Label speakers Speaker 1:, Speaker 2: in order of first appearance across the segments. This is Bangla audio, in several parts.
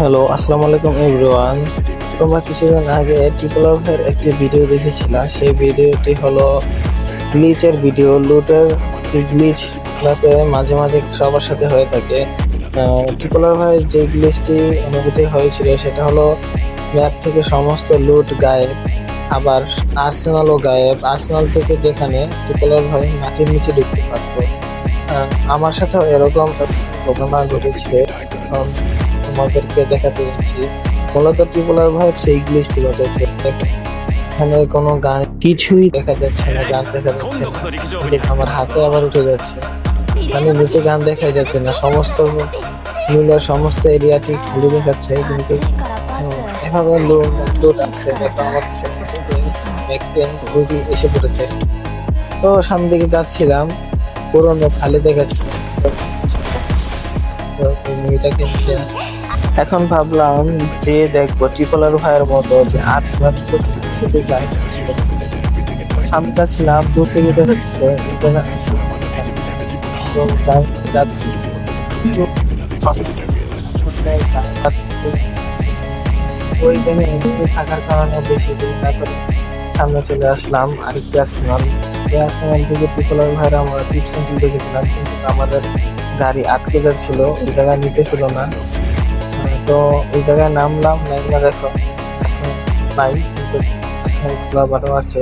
Speaker 1: হ্যালো আসসালামু আলাইকুম এভরিওয়ান। তোমরা কিছুদিন আগে টিপলার ভাইয়ের একটি ভিডিও দেখেছিলা। সেই ভিডিওটি হলো গ্লিচের ভিডিও। লুটের গ্লিচ ম্যাপে মাঝে মাঝে সবার সাথে হয়ে থাকে। টিপলার ভাইয়ের যে গ্লিচটি অনুভূতি হয়েছিল, সেটা হলো ম্যাপ থেকে সমস্ত লুট গায়েব, আবার আর্সেনালও গায়েব। আর্সেনাল থেকে যেখানে টিপলার ভাই মাটির নিচে ঢুকতে পারতো। আমার সাথেও এরকম ঘটনা ঘটেছিল। তোমাদেরকে দেখাতে যাচ্ছি মূলত টিপুলার ভাই সেই গ্লিচটি ঘটেছে দেখ- এখানে কোনো গান কিছুই দেখা যাচ্ছে না গান দেখা যাচ্ছে না দেখ আমার হাতে আবার উঠে যাচ্ছে মানে নিচে গান দেখা যাচ্ছে না সমস্ত মিলের সমস্ত এরিয়াটি খালি দেখাচ্ছে কিন্তু হুম, এভাবে লোড আছে দেখো আমার কাছে স্পেস ব্যাকটেন দুটি এসে পড়েছে তো সামনে দিকে যাচ্ছিলাম পুরোনো খালি দেখাচ্ছে তো মুভিটাকে মিলে এখন ভাবলাম যে দেখব ট্রিপলার ভাইয়ের মতো যে আর্টস শুধু গাইড ছিল সামনে ছিলাম দূর থেকে দেখা যাচ্ছে তো যাচ্ছি। থাকার কারণে বেশি দেরি না করে সামনে চলে আসলাম আরেকটি আর্সেনাল এই আর্সেনাল থেকে ট্রিপলার ভাইয়ের আমরা টিপস দেখেছিলাম, কিন্তু আমাদের গাড়ি আটকে যাচ্ছিল, ওই জায়গায় নিতেছিল না। তো এই জায়গায় নামলাম, নাইমা দেখো আর্সেনাল নাই কিন্তু আর্সেনাল খোলার বাটন আছে।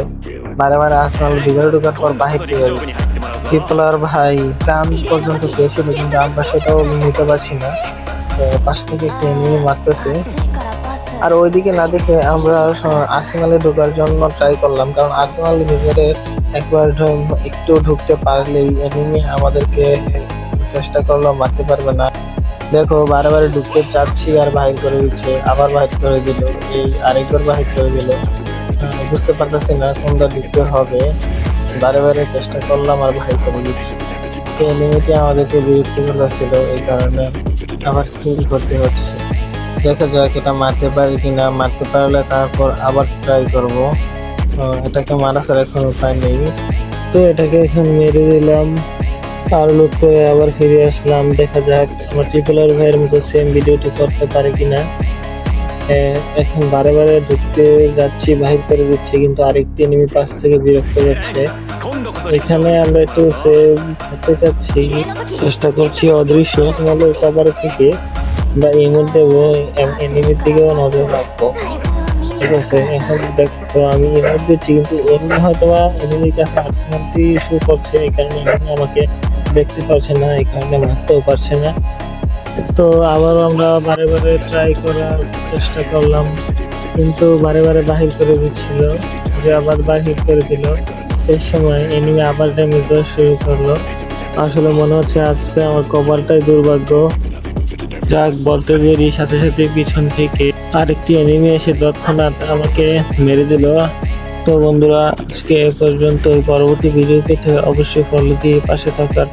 Speaker 1: বারে বারে আর্সেনাল ভিতরে ঢোকার পর বাহির পেয়ে যাচ্ছে। ট্রিপলার ভাই? কান পর্যন্ত পেয়েছিল কিন্তু আমরা সেটাও নিতে পারছি না। পাশ থেকে একটি এনিমি মারতেছে। আর ওইদিকে না দেখে আমরা আর্সেনালে ঢোকার জন্য ট্রাই করলাম, কারণ আর্সেনালের ভিতরে একবার একটু ঢুকতে পারলেই এনিমি আমাদেরকে চেষ্টা করলেও মারতে পারবে না। দেখো বারে বারে ঢুকতে চাচ্ছি আর বাহির করে দিচ্ছে। আবার বাহির করে দিল, এই আরেকবার বাহির করে দিল। বুঝতে পারতেছি না কোনটা ঢুকতে হবে। বারে বারে চেষ্টা করলাম আর বাহির করে দিচ্ছি। এই এনিমিটি আমাদেরকে বিরক্তি করতেছিল, এই কারণে আবার ফিল করতে হচ্ছে। দেখা যাক এটা মারতে পারি কিনা। মারতে পারলে তারপর আবার ট্রাই করব। এটাকে মারা ছাড়া এখন উপায় নেই। তো এটাকে এখন মেরে দিলাম। আর লুট করে আবার ফিরে আসলাম। দেখা যাক আমার ট্রিপলার ভাইয়ের মতো সেম ভিডিওটি করতে পারে কিনা। এখন বারে বারে ঢুকতে যাচ্ছি, বাহির করে দিচ্ছি, কিন্তু আরেকটি এনিমি পাশ থেকে বিরক্ত যাচ্ছে এখানে আমরা একটু সেভ হতে চাচ্ছি। চেষ্টা করছি অদৃশ্য সিগন্যালের কভার থেকে। বা এই মধ্যে এনিমির দিকেও নজর রাখব। ঠিক আছে, এখন দেখো, আমি এবার দিচ্ছি কিন্তু এমনি হয়তো বা এনিমির কাছে আর্সেনালটি শুরু করছে, এই কারণে আমাকে দেখতে পারছে না, এই কারণে মারতেও পারছে না। তো আবার আমরা বারে বারে ট্রাই করার চেষ্টা করলাম, কিন্তু বারে বারে বাহির করে দিচ্ছিল, যে আবার বাহির করে দিল। এই সময় এনিমি আবার ড্যামেজ দেওয়া শুরু করল। আসলে মনে হচ্ছে আজকে আমার কপালটাই দুর্ভাগ্য। যাক, বলতে দেরি, সাথে সাথে পিছন থেকে আরেকটি এনিমি এসে তৎক্ষণাৎ আমাকে মেরে দিল। তো বন্ধুরা, আজকে এ পর্যন্ত পরবর্তী ভিডিও পেতে অবশ্যই ফলো দিয়ে পাশে থাকার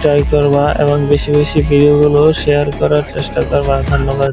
Speaker 1: ট্রাই করবা এবং বেশি বেশি ভিডিওগুলো শেয়ার করার চেষ্টা করবা। ধন্যবাদ।